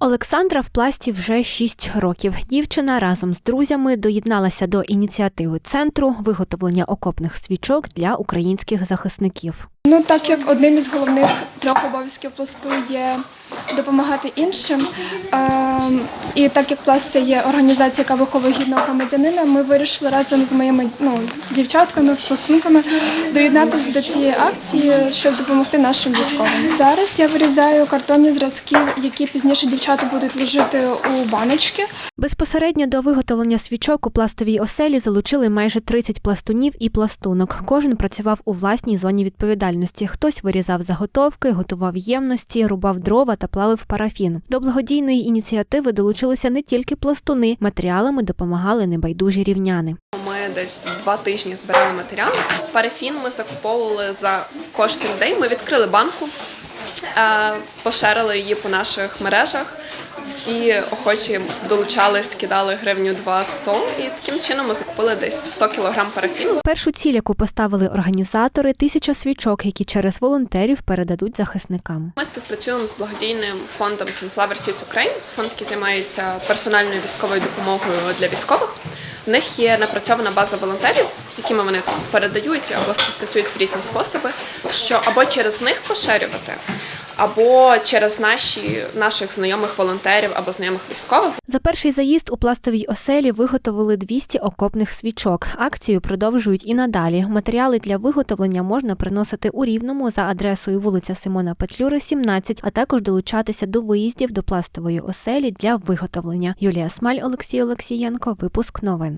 Олександра в пласті вже 6 років. Дівчина разом з друзями доєдналася до ініціативи центру виготовлення окопних свічок для українських захисників. Ну, так як одним із головних трьох обов'язків пласту є допомагати іншим, ем, і так як пласт це є організація, яка виховує гідного громадянина, ми вирішили разом з моїми ну, дівчатками, пластунками доєднатися до цієї акції, щоб допомогти нашим військовим. Зараз я вирізаю картонні зразки, які пізніше дівчата будуть ложити у баночки. Безпосередньо до виготовлення свічок у пластовій оселі залучили майже 30 пластунів і пластунок. Кожен працював у власній зоні відповідальності. Хтось вирізав заготовки, готував ємності, рубав дрова та плавив парафін. До благодійної ініціативи долучилися не тільки пластуни, матеріалами допомагали небайдужі рівняни. Ми десь два тижні збирали матеріали. Парафін ми закуповували за кошти людей. Ми відкрили банку, е, поширили її по наших мережах. Всі охочі долучались, кидали гривню 2-100 і таким чином ми закупили десь 100 кг парафіну. Першу ціль, яку поставили організатори, тисяча свічок, які через волонтерів передадуть захисникам. Ми співпрацюємо з благодійним фондом Sunflower Seeds Ukraine. Це фонд, який займається персональною військовою допомогою для військових. В них є напрацьована база волонтерів, з якими вони там передають або співпрацюють в різні способи, що або через них поширювати, або через наші наших знайомих волонтерів або знайомих військових. За перший заїзд у пластовій оселі виготовили 200 окопних свічок. Акцію продовжують і надалі. Матеріали для виготовлення можна приносити у Рівному за адресою вулиця Симона Петлюри, 17, а також долучатися до виїздів до пластової оселі для виготовлення. Юлія Смаль, Олексій Олексієнко. Випуск новин.